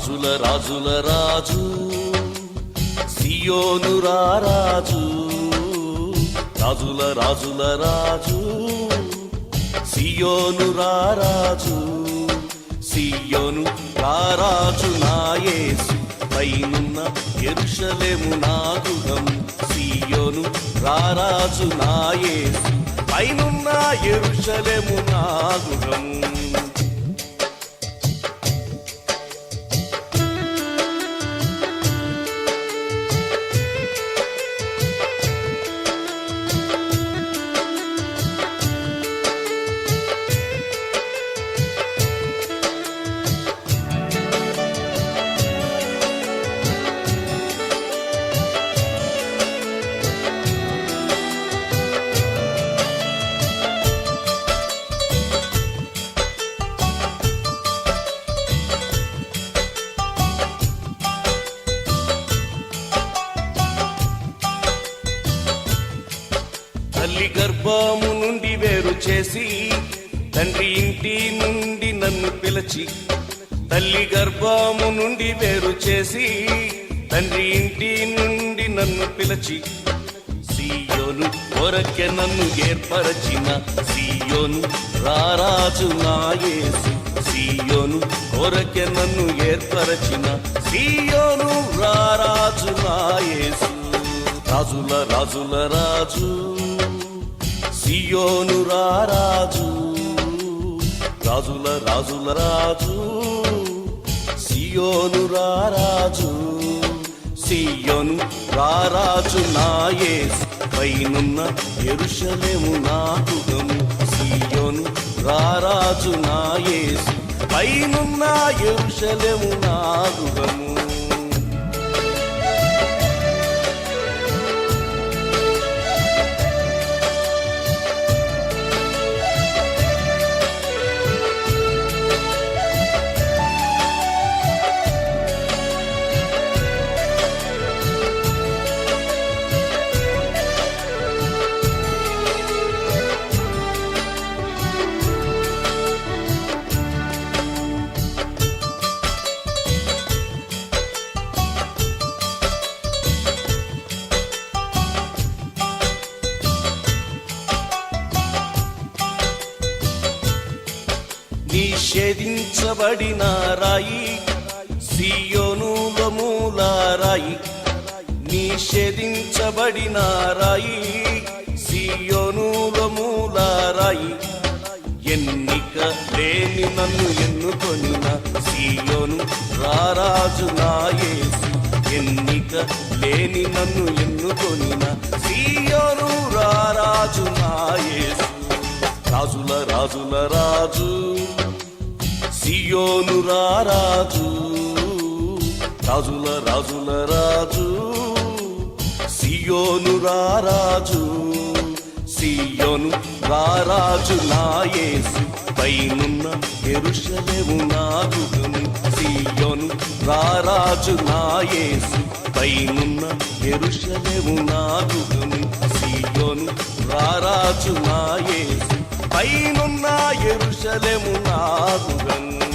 రాజుల రాజుల రాజు సియోను రాజు రాజుల రాజుల రాజు సియోను రాజు సియోను రారాజు నాయేసు పైనున్న ఎరుషలేము నాగుహం సియోను రారాజు నాయేసు పైనున్న ఎరుషలేము నాగుహం తల్లి గర్భము నుండి వేరు చేసి తండ్రి ఇంటి నుండి నన్ను పిలిచి తల్లి గర్భము నుండి వేరు చేసి తండ్రి ఇంటి నుండి నన్ను పిలిచి సీయోను కొరకె నన్ను ఏర్పరచిన సీయోను రారాజు నాయేసు సీయోను కొరకె నన్ను ఏర్పరచిన సీయోను రారాజు నాయేసు రాజుల రాజుల రాజు. సియోను రాజు రాజుల రాజుల రాజు సియోను రాజు సియోను రారాజు నాయేసు పైనున్న ఎరుషలేము నాకుగము సియోను రారాజు నాయేసు పైనున్న ఎరుషలేము నాగుగము నిషేధించబడిన రాయి సియోనుల మూల రాయి నిషేధించబడిన రాయి సియోనుల మూల రాయి ఎన్నిక లేని నన్ను ఎన్నుకొనిన సియోను రారాజు నాయేసు ఎన్నిక లేని నన్ను ఎన్నుకొనిన సియోను రారాజు నాయేసు రాజుల రాజుల రాజు. సియోను రాజు రాజుల రాజుల రాజు. సియోను రాజు సియోను రారాజు నాయేసు పైనున్న ఎరుషలేము నాగుగము సియోను రారాజు నాయేసు పైనున్న ఎరుషలేము నాగుగము సియోను రారాజు నాయేసు పైనున్న ఎరుషలేము నాగుగము